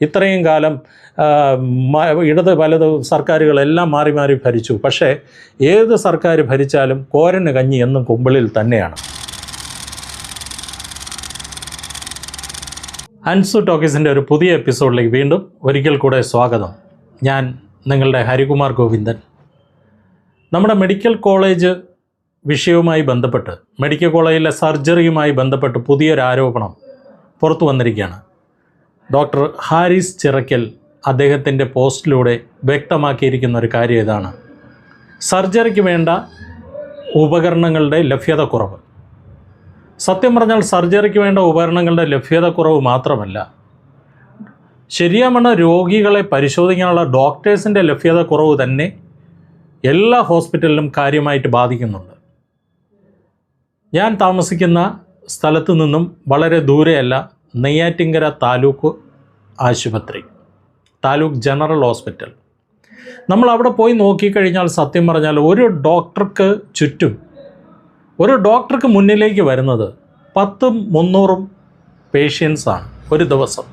ഇത്രയും കാലം ഇടത് വലത് സർക്കാരുകളെല്ലാം മാറി മാറി ഭരിച്ചു. പക്ഷേ ഏത് സർക്കാർ ഭരിച്ചാലും കോരന് കഞ്ഞി എന്നും കുമ്പിളിൽ തന്നെയാണ്. അൻസു ടോക്കീസിന്റെ ഒരു പുതിയ എപ്പിസോഡിലേക്ക് വീണ്ടും ഒരിക്കൽ കൂടെ സ്വാഗതം. ഞാൻ നിങ്ങളുടെ ഹരികുമാർ ഗോവിന്ദൻ. നമ്മുടെ മെഡിക്കൽ കോളേജ് വിഷയവുമായി ബന്ധപ്പെട്ട് മെഡിക്കൽ കോളേജിലെ സർജറിയുമായി ബന്ധപ്പെട്ട് പുതിയൊരു ആരോപണം പുറത്തു വന്നിരിക്കുകയാണ്. ഡോക്ടർ ഹാരിസ് ചിറക്കൽ അദ്ദേഹത്തിന്റെ പോസ്റ്റിലൂടെ വ്യക്തമാക്കിയിരിക്കുന്ന ഒരു കാര്യം ഇതാണ്. സർജറിക്ക് വേണ്ട ഉപകരണങ്ങളുടെ ലഭ്യത കുറവ് സത്യം പറഞ്ഞാൽ സർജറിക്ക് വേണ്ട ഉപകരണങ്ങളുടെ ലഭ്യത കുറവ് മാത്രമല്ല. ശരിയാമണ്ണ രോഗികളെ പരിശോധിക്കാനുള്ള ഡോക്ടേഴ്സിന്റെ ലഭ്യത കുറവ് തന്നെ എല്ലാ ഹോസ്പിറ്റലിലും കാര്യമായിട്ട് ബാധിക്കുന്നുണ്ട്. ഞാൻ താമസിക്കുന്ന സ്ഥലത്തു നിന്നും വളരെ ദൂരെയല്ല നെയ്യാറ്റിങ്കര താലൂക്ക് ആശുപത്രി താലൂക്ക് ജനറൽ ഹോസ്പിറ്റൽ. നമ്മൾ അവിടെ പോയി നോക്കിക്കഴിഞ്ഞാൽ സത്യം പറഞ്ഞാൽ ഒരു ഡോക്ടർക്ക് ചുറ്റും ഒരു ഡോക്ടർക്ക് മുന്നിലേക്ക് വരുന്നത് പത്തും മുന്നൂറും പേഷ്യൻസാണ് ഒരു ദിവസം.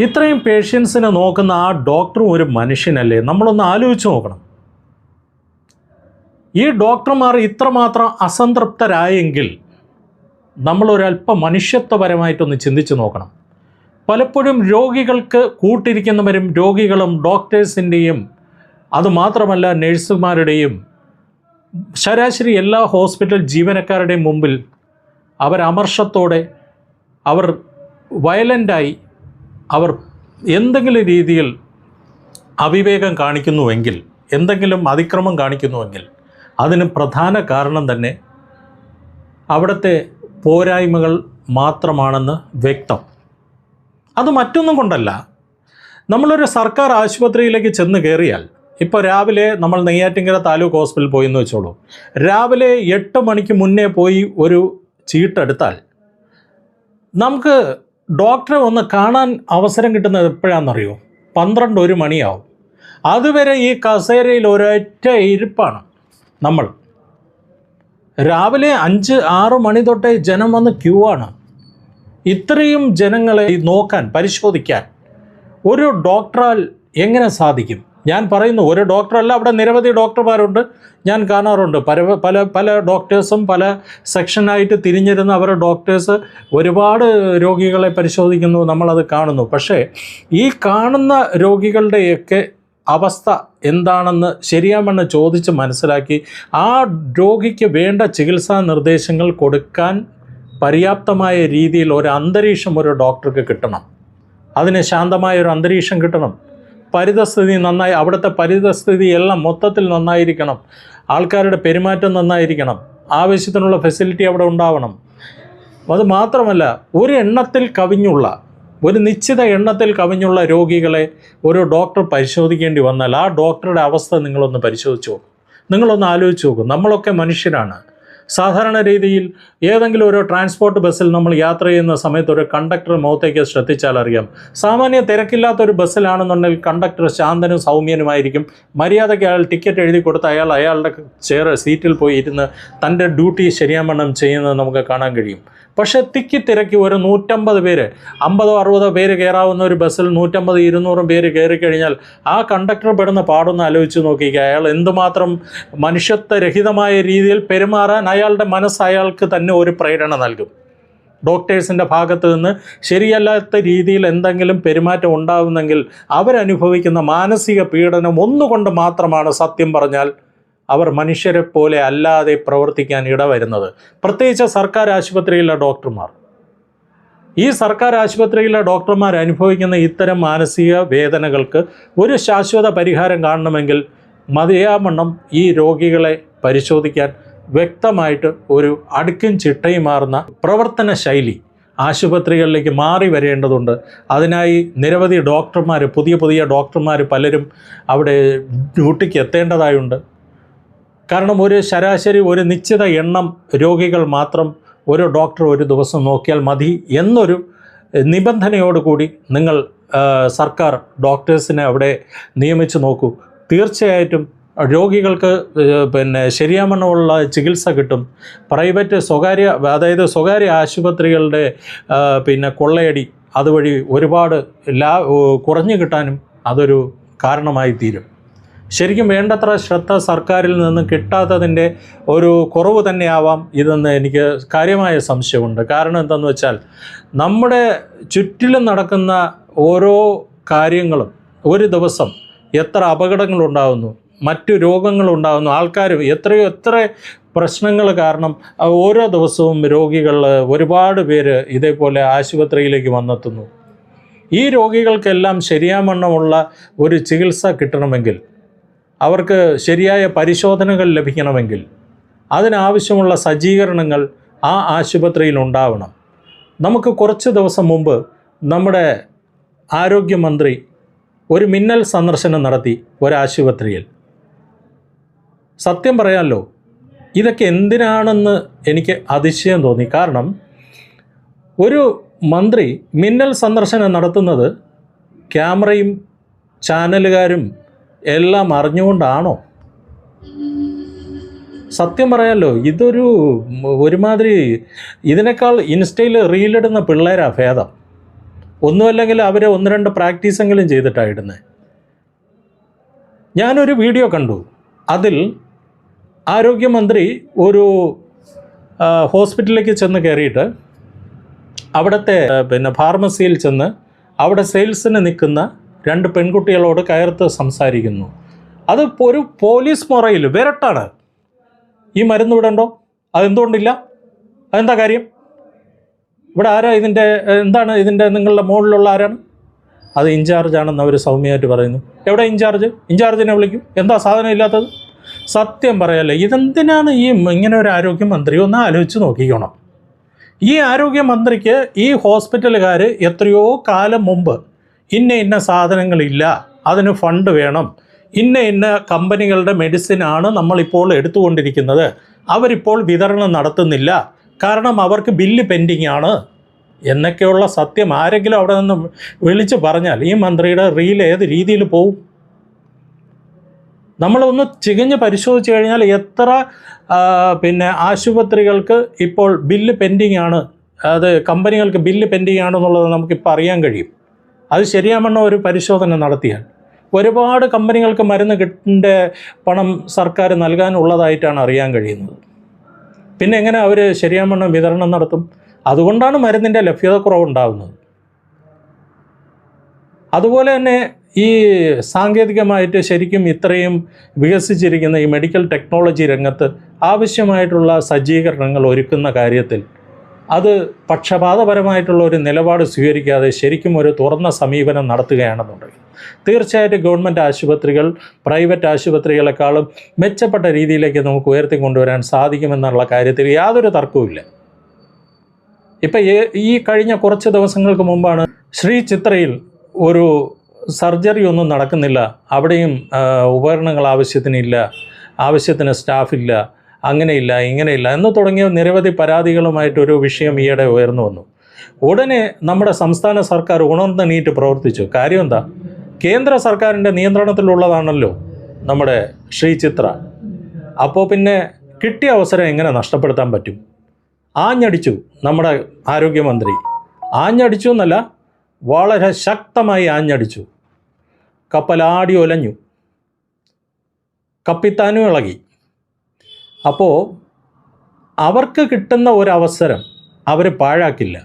ഇത്രയും പേഷ്യൻസിനെ നോക്കുന്ന ആ ഡോക്ടറും ഒരു മനുഷ്യനല്ലേ? നമ്മളൊന്ന് ആലോചിച്ച് നോക്കണം. ഈ ഡോക്ടർമാർ ഇത്രമാത്രം അസംതൃപ്തരായെങ്കിൽ നമ്മളൊരല്പം മനുഷ്യത്വപരമായിട്ടൊന്ന് ചിന്തിച്ച് നോക്കണം. പലപ്പോഴും രോഗികൾക്ക് കൂട്ടിരിക്കുന്നവരും രോഗികളും ഡോക്ടേഴ്സിന്റെയും അതുമാത്രമല്ല നഴ്സുമാരുടെയും ശരാശരി എല്ലാ ഹോസ്പിറ്റൽ ജീവനക്കാരുടെയും മുമ്പിൽ അവർ അമർഷത്തോടെ അവർ വയലന്റായി അവർ എന്തെങ്കിലും രീതിയിൽ അവിവേകം കാണിക്കുന്നുവെങ്കിൽ എന്തെങ്കിലും അതിക്രമം കാണിക്കുന്നുവെങ്കിൽ അതിന് പ്രധാന കാരണം തന്നെ അവിടുത്തെ പോരായ്മകൾ മാത്രമാണെന്ന് വ്യക്തം. അത് മറ്റൊന്നും കൊണ്ടല്ല. നമ്മളൊരു സർക്കാർ ആശുപത്രിയിലേക്ക് ചെന്ന് കയറിയാൽ ഇപ്പോൾ രാവിലെ നമ്മൾ നെയ്യാറ്റിങ്കര താലൂക്ക് ഹോസ്പിറ്റലിൽ പോയി എന്ന് വെച്ചോളൂ. രാവിലെ എട്ട് മണിക്ക് മുന്നേ പോയി ഒരു ചീട്ടെടുത്താൽ നമുക്ക് ഡോക്ടറെ ഒന്ന് കാണാൻ അവസരം കിട്ടുന്നത് എപ്പോഴാണെന്നറിയോ പന്ത്രണ്ട് ഒരു മണിയാവും. അതുവരെ ഈ കസേരയിൽ ഒരൊറ്റ ഇരിപ്പാണ് നമ്മൾ. രാവിലെ അഞ്ച് ആറ് മണി തൊട്ടേ ജനം വന്ന് ക്യൂ ആണ്. ഇത്രയും ജനങ്ങളെ നോക്കാൻ പരിശോധിക്കാൻ ഒരു ഡോക്ടറാൽ എങ്ങനെ സാധിക്കും? ഞാൻ പറയുന്നു ഒരു ഡോക്ടറല്ല അവിടെ നിരവധി ഡോക്ടർമാരുണ്ട്. ഞാൻ കാണാറുണ്ട്. പല പല പല ഡോക്ടേഴ്സും പല സെക്ഷനായിട്ട് തിരിഞ്ഞിരുന്ന അവരുടെ ഡോക്ടേഴ്സ് ഒരുപാട് രോഗികളെ പരിശോധിക്കുന്നു നമ്മളത് കാണുന്നു. പക്ഷേ ഈ കാണുന്ന രോഗികളുടെയൊക്കെ അവസ്ഥ എന്താണെന്ന് ശരിയാമെന്ന് ചോദിച്ച് മനസ്സിലാക്കി ആ രോഗിക്ക് വേണ്ട ചികിത്സാ നിർദ്ദേശങ്ങൾ കൊടുക്കാൻ പര്യാപ്തമായ രീതിയിൽ ഒരു അന്തരീക്ഷം ഒരു ഡോക്ടർക്ക് കിട്ടണം. അതിന് ശാന്തമായ ഒരു അന്തരീക്ഷം കിട്ടണം. പരിതസ്ഥിതി നന്നായി അവിടുത്തെ പരിതസ്ഥിതി എല്ലാം മൊത്തത്തിൽ നന്നായിരിക്കണം. ആൾക്കാരുടെ പെരുമാറ്റം നന്നായിരിക്കണം. ആവശ്യത്തിനുള്ള ഫെസിലിറ്റി അവിടെ ഉണ്ടാവണം. അത് മാത്രമല്ല ഒരു എണ്ണത്തിൽ കവിഞ്ഞുള്ള ഒരു നിശ്ചിത എണ്ണത്തിൽ കവിഞ്ഞുള്ള രോഗികളെ ഒരു ഡോക്ടർ പരിശോധിക്കേണ്ടി വന്നാൽ ആ ഡോക്ടറുടെ അവസ്ഥ നിങ്ങളൊന്ന് പരിശോധിച്ച് നോക്കും. നിങ്ങളൊന്ന് ആലോചിച്ച് നോക്കും. നമ്മളൊക്കെ മനുഷ്യരാണ്. സാധാരണ രീതിയിൽ ഏതെങ്കിലും ഒരു ട്രാൻസ്പോർട്ട് ബസ്സിൽ നമ്മൾ യാത്ര ചെയ്യുന്ന സമയത്ത് ഒരു കണ്ടക്ടർ മുഖത്തേക്ക് ശ്രദ്ധിച്ചാൽ അറിയാം. സാമാന്യ തിരക്കില്ലാത്ത ഒരു ബസ്സിലാണെന്നുണ്ടെങ്കിൽ കണ്ടക്ടർ ശാന്തനും സൗമ്യനുമായിരിക്കും. മര്യാദയ്ക്ക് അയാൾ ടിക്കറ്റ് എഴുതി കൊടുത്ത് അയാൾ അയാളുടെ ചെയർ സീറ്റിൽ പോയി ഇരുന്ന് തന്റെ ഡ്യൂട്ടി ശരിയാമണ്ണം ചെയ്യുന്നത് നമുക്ക് കാണാൻ കഴിയും. പക്ഷേ തിക്കി തിരക്കി ഒരു നൂറ്റമ്പത് പേര് അമ്പതോ അറുപതോ പേര് കയറാവുന്ന ഒരു ബസ്സിൽ നൂറ്റമ്പത് ഇരുന്നൂറും പേര് കയറി കഴിഞ്ഞാൽ ആ കണ്ടക്ടർ പെടുന്ന പാടൊന്ന് ആലോചിച്ച് നോക്കിക്കുക അയാൾ എന്തുമാത്രം മനുഷ്യത്വരഹിതമായ രീതിയിൽ പെരുമാറാൻ അയാളുടെ മനസ്സ് അയാൾക്ക് തന്നെ ഒരു പ്രേരണ നൽകും. ഡോക്ടേഴ്സിന്റെ ഭാഗത്ത് നിന്ന് ശരിയല്ലാത്ത രീതിയിൽ എന്തെങ്കിലും പെരുമാറ്റം ഉണ്ടാകുന്നെങ്കിൽ അവരനുഭവിക്കുന്ന മാനസിക പീഡനം ഒന്നുകൊണ്ട് മാത്രമാണ് സത്യം പറഞ്ഞാൽ അവർ മനുഷ്യരെ പോലെ അല്ലാതെ പ്രവർത്തിക്കാൻ ഇടവരുന്നത്. പ്രത്യേകിച്ച് സർക്കാർ ആശുപത്രിയിലെ ഡോക്ടർമാർ. ഈ സർക്കാർ ആശുപത്രിയിലെ ഡോക്ടർമാർ അനുഭവിക്കുന്ന ഇത്തരം മാനസിക വേദനകൾക്ക് ഒരു ശാശ്വത പരിഹാരം കാണണമെങ്കിൽ മതിയാവണ്ണം ഈ രോഗികളെ പരിശോധിക്കാൻ വ്യക്തമായിട്ട് ഒരു അടുക്കും ചിട്ടയും മാറുന്ന പ്രവർത്തന ശൈലി ആശുപത്രികളിലേക്ക് മാറി വരേണ്ടതുണ്ട്. അതിനായി നിരവധി ഡോക്ടർമാർ പുതിയ പുതിയ ഡോക്ടർമാർ പലരും അവിടെ ഡ്യൂട്ടിക്ക് എത്തേണ്ടതായുണ്ട്. കാരണം ഒരു ശരാശരി ഒരു നിശ്ചിത എണ്ണം രോഗികൾ മാത്രം ഒരു ഡോക്ടർ ഒരു ദിവസം നോക്കിയാൽ മതി എന്നൊരു നിബന്ധനയോടുകൂടി നിങ്ങൾ സർക്കാർ ഡോക്ടേഴ്സിനെ അവിടെ നിയമിച്ച് നോക്കൂ. തീർച്ചയായിട്ടും രോഗികൾക്ക് പിന്നെ ശരിയാമണ്ണമുള്ള ചികിത്സ കിട്ടും. പ്രൈവറ്റ് സ്വകാര്യ അതായത് സ്വകാര്യ ആശുപത്രികളുടെ പിന്നെ കൊള്ളയടി അതുവഴി ഒരുപാട് ലാ കുറഞ്ഞു കിട്ടാനും അതൊരു കാരണമായി തീരും. ശരിക്കും വേണ്ടത്ര ശ്രദ്ധ സർക്കാരിൽ നിന്ന് കിട്ടാത്തതിന്റെ ഒരു കുറവ് തന്നെയാവാം ഇതെന്ന് എനിക്ക് കാര്യമായ സംശയമുണ്ട്. കാരണം എന്താണെന്ന് വെച്ചാൽ നമ്മുടെ ചുറ്റിലും നടക്കുന്ന ഓരോ കാര്യങ്ങളും ഒരു ദിവസം എത്ര അപകടങ്ങളുണ്ടാകുന്നു മറ്റു രോഗങ്ങളുണ്ടാകുന്നു ആൾക്കാർ എത്രയോ എത്ര പ്രശ്നങ്ങൾ കാരണം ഓരോ ദിവസവും രോഗികൾ ഒരുപാട് പേര് ഇതേപോലെ ആശുപത്രിയിലേക്ക് വന്നെത്തുന്നു. ഈ രോഗികൾക്കെല്ലാം ശരിയാമണ്ണമുള്ള ഒരു ചികിത്സ കിട്ടണമെങ്കിൽ അവർക്ക് ശരിയായ പരിശോധനകൾ ലഭിക്കണമെങ്കിൽ അതിനാവശ്യമുള്ള സജ്ജീകരണങ്ങൾ ആ ആശുപത്രിയിൽ ഉണ്ടാവണം. നമുക്ക് കുറച്ച് ദിവസം മുമ്പ് നമ്മുടെ ആരോഗ്യമന്ത്രി ഒരു മിന്നൽ സന്ദർശനം നടത്തി ഒരാശുപത്രിയിൽ. സത്യം പറയാമല്ലോ ഇതൊക്കെ എന്തിനാണെന്ന് എനിക്ക് അതിശയം തോന്നി. കാരണം ഒരു മന്ത്രി മിന്നൽ സന്ദർശനം നടത്തുന്നത് ക്യാമറയും ചാനലുകാരും എല്ലാം അറിഞ്ഞുകൊണ്ടാണോ? സത്യം പറയാമല്ലോ ഇതൊരു ഒരുമാതിരി ഇതിനേക്കാൾ ഇൻസ്റ്റയിൽ റീലിടുന്ന പിള്ളേരാ ഭേദം. ഒന്നുമല്ലെങ്കിൽ അവരെ ഒന്ന് രണ്ട് പ്രാക്ടീസെങ്കിലും ചെയ്തിട്ടാണ് ഇടുന്നത് ഞാനൊരു വീഡിയോ കണ്ടു. അതിൽ ആരോഗ്യമന്ത്രി ഒരു ഹോസ്പിറ്റലിലേക്ക് ചെന്ന് കയറിയിട്ട് അവിടുത്തെ പിന്നെ ഫാർമസിയിൽ ചെന്ന് അവിടെ സെയിൽസിന് നിൽക്കുന്ന രണ്ട് പെൺകുട്ടികളോട് കയർത്ത് സംസാരിക്കുന്നു. അത് ഒരു പോലീസ് മുറയിൽ വിരട്ടാണ്. ഈ മരുന്ന് ഇവിടെ ഉണ്ടോ? അതെന്തുകൊണ്ടില്ല? അതെന്താ കാര്യം? ഇവിടെ ആരാ ഇതിന്റെ എന്താണ് ഇതിന്റെ നിങ്ങളുടെ മുകളിലുള്ള ആരാണ്? അത് ഇൻചാർജ് ആണെന്ന് അവർ സൗമ്യമായിട്ട് പറയുന്നു. എവിടെ ഇൻചാർജ്? ഇൻചാർജിനെ വിളിക്കും. എന്താ സാധനം ഇല്ലാത്തത്? സത്യം പറയല്ലേ ഇതെന്തിനാണ് ഈ ഇങ്ങനെ ഒരു ആരോഗ്യമന്ത്രി ഒന്ന് ആലോചിച്ച് നോക്കിക്കണം? ഈ ആരോഗ്യമന്ത്രിക്ക് ഈ ഹോസ്പിറ്റലുകാർ എത്രയോ കാലം മുമ്പ് ഇന്ന ഇന്ന സാധനങ്ങളില്ല അതിന് ഫണ്ട് വേണം. ഇന്ന ഇന്ന കമ്പനികളുടെ മെഡിസിനാണ് നമ്മളിപ്പോൾ എടുത്തുകൊണ്ടിരിക്കുന്നത്. അവരിപ്പോൾ വിതരണം നടത്തുന്നില്ല. കാരണം അവർക്ക് ബില്ല് പെൻഡിങ് ആണ്. എന്നൊക്കെയുള്ള സത്യം ആരെങ്കിലും അവിടെ നിന്ന് വിളിച്ച് പറഞ്ഞാൽ ഈ മന്ത്രിയുടെ റീൽ ഏത് രീതിയിൽ പോവും? നമ്മളൊന്ന് ചികഞ്ഞ് പരിശോധിച്ച് കഴിഞ്ഞാൽ എത്ര പിന്നെ ആശുപത്രികൾക്ക് ഇപ്പോൾ ബില്ല് പെൻഡിങ് ആണ്. അത് കമ്പനികൾക്ക് ബില്ല് പെൻഡിങ് ആണെന്നുള്ളത് നമുക്കിപ്പോൾ അറിയാൻ കഴിയും. അത് ശരിയാവണ്ണം ഒരു പരിശോധന നടത്തിയാൽ ഒരുപാട് കമ്പനികൾക്ക് മരുന്ന് കിട്ടേണ്ട പണം സർക്കാർ നൽകാനുള്ളതായിട്ടാണ് അറിയാൻ കഴിയുന്നത്. പിന്നെ എങ്ങനെ അവർ ശരിയാവണ്ണം വിതരണം നടത്തും? അതുകൊണ്ടാണ് മരുന്നിന്റെ ലഭ്യത കുറവുണ്ടാകുന്നത് അതുപോലെ തന്നെ ഈ സാങ്കേതികമായിട്ട് ശരിക്കും ഇത്രയും വികസിച്ചിരിക്കുന്ന ഈ മെഡിക്കൽ ടെക്നോളജി രംഗത്ത് ആവശ്യമായിട്ടുള്ള സജ്ജീകരണങ്ങൾ ഒരുക്കുന്ന കാര്യത്തിൽ അത് പക്ഷപാതപരമായിട്ടുള്ള ഒരു നിലപാട് സ്വീകരിക്കാതെ ശരിക്കും ഒരു തുറന്ന സമീപനം നടത്തുകയാണെന്നുണ്ടെങ്കിൽ തീർച്ചയായിട്ടും ഗവൺമെന്റ് ആശുപത്രികൾ പ്രൈവറ്റ് ആശുപത്രികളെക്കാളും മെച്ചപ്പെട്ട രീതിയിലേക്ക് നമുക്ക് ഉയർത്തിക്കൊണ്ടുവരാൻ സാധിക്കുമെന്നുള്ള കാര്യത്തിൽ യാതൊരു തർക്കവുമില്ല. ഇപ്പം ഈ കഴിഞ്ഞ കുറച്ച് ദിവസങ്ങൾക്ക് മുമ്പാണ് ശ്രീ ചിത്രയിൽ ഒരു സർജറി ഒന്നും നടക്കുന്നില്ല. അവിടെയും ഉപകരണങ്ങൾ ആവശ്യത്തിനില്ല ആവശ്യത്തിന് സ്റ്റാഫില്ല. അങ്ങനെയില്ല ഇങ്ങനെയില്ല എന്ന് തുടങ്ങിയ നിരവധി പരാതികളുമായിട്ടൊരു വിഷയം ഈയിടെ ഉയർന്നു വന്നു. ഉടനെ നമ്മുടെ സംസ്ഥാന സർക്കാർ ഉണർന്ന് നീറ്റ് പ്രവർത്തിച്ചു. കാര്യം എന്താ? കേന്ദ്ര സർക്കാരിന്റെ നിയന്ത്രണത്തിലുള്ളതാണല്ലോ നമ്മുടെ ശ്രീ ചിത്ര. അപ്പോൾ പിന്നെ കിട്ടിയ അവസരം എങ്ങനെ നഷ്ടപ്പെടുത്താൻ പറ്റും? ആഞ്ഞടിച്ചു നമ്മുടെ ആരോഗ്യമന്ത്രി. ആഞ്ഞടിച്ചു എന്നല്ല വളരെ ശക്തമായി ആഞ്ഞടിച്ചു. കപ്പലാടി ഒലഞ്ഞു. കപ്പിത്താനും ഇളകി. അപ്പോൾ അവർക്ക് കിട്ടുന്ന ഒരവസരം അവർ പാഴാക്കില്ല.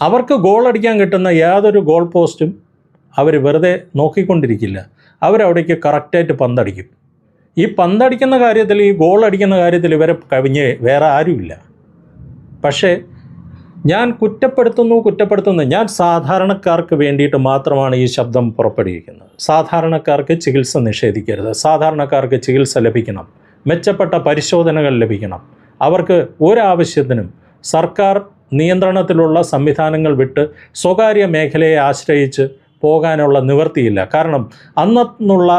അവർക്ക് ഗോൾ അടിക്കാൻ കിട്ടുന്ന യാതൊരു ഗോൾ പോസ്റ്റും അവർ വെറുതെ നോക്കിക്കൊണ്ടിരിക്കില്ല. അവരവിടേക്ക് കറക്റ്റായിട്ട് പന്തടിക്കും. ഈ പന്തടിക്കുന്ന കാര്യത്തിൽ ഈ ഗോൾ അടിക്കുന്ന കാര്യത്തിൽ ഇവരെ കവിഞ്ഞ് വേറെ ആരുമില്ല. പക്ഷേ ഞാൻ കുറ്റപ്പെടുത്തുന്നു കുറ്റപ്പെടുത്തുന്നു. ഞാൻ സാധാരണക്കാർക്ക് വേണ്ടിയിട്ട് മാത്രമാണ് ഈ ശബ്ദം പുറപ്പെടുവിക്കുന്നത്. സാധാരണക്കാർക്ക് ചികിത്സ നിഷേധിക്കരുത്. സാധാരണക്കാർക്ക് ചികിത്സ ലഭിക്കണം. മെച്ചപ്പെട്ട പരിശോധനകൾ ലഭിക്കണം. അവർക്ക് ഒരാവശ്യത്തിനും സർക്കാർ നിയന്ത്രണത്തിലുള്ള സംവിധാനങ്ങൾ വിട്ട് സ്വകാര്യ മേഖലയെ ആശ്രയിച്ച് പോകാനുള്ള നിവൃത്തിയില്ല. കാരണം അന്നുള്ള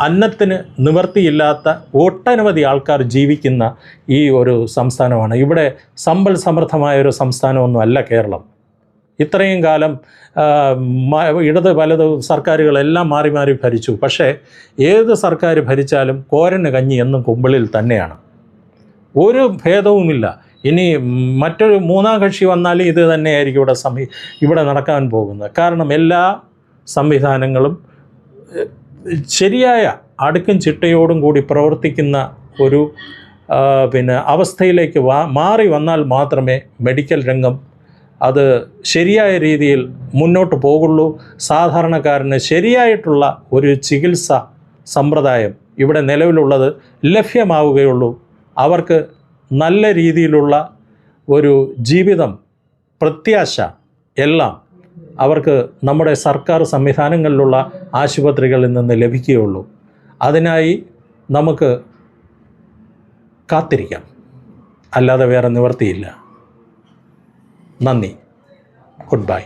അന്നത്തിന് നിവൃത്തിയില്ലാത്ത ഒട്ടനവധി ആൾക്കാർ ജീവിക്കുന്ന ഈ ഒരു സംസ്ഥാനമാണ്. ഇവിടെ സമ്പൽ സമൃദ്ധമായ ഒരു സംസ്ഥാനമൊന്നുമല്ല കേരളം. ഇത്രയും കാലം ഇടത് വലത് സർക്കാരുകളെല്ലാം മാറി മാറി ഭരിച്ചു. പക്ഷേ ഏത് സർക്കാർ ഭരിച്ചാലും കോരന് കഞ്ഞി എന്നും കുമ്പളിൽ തന്നെയാണ്. ഒരു ഭേദവുമില്ല. ഇനി മറ്റൊരു മൂന്നാം കക്ഷി വന്നാലും ഇത് തന്നെയായിരിക്കും ഇവിടെ സംവി ഇവിടെ നടക്കാൻ പോകുന്നത്. കാരണം എല്ലാ സംവിധാനങ്ങളും ശരിയായ അടുക്കും ചിട്ടയോടും കൂടി പ്രവർത്തിക്കുന്ന ഒരു പിന്നെ അവസ്ഥയിലേക്ക് മാറി വന്നാൽ മാത്രമേ മെഡിക്കൽ രംഗം അത് ശരിയായ രീതിയിൽ മുന്നോട്ട് പോകുള്ളൂ. സാധാരണക്കാരന് ശരിയായിട്ടുള്ള ഒരു ചികിത്സ സമ്പ്രദായം ഇവിടെ നിലവിലുള്ളത് ലഭ്യമാവുകയുള്ളൂ. അവർക്ക് നല്ല രീതിയിലുള്ള ഒരു ജീവിതം പ്രത്യാശ എല്ലാം അവർക്ക് നമ്മുടെ സർക്കാർ സംവിധാനങ്ങളിലുള്ള ആശുപത്രികളിൽ നിന്ന് ലഭിക്കുകയുള്ളൂ. അതിനായി നമുക്ക് കാത്തിരിക്കാം. അല്ലാതെ വേറെ നിവർത്തിയില്ല നന്ദി. Good bye.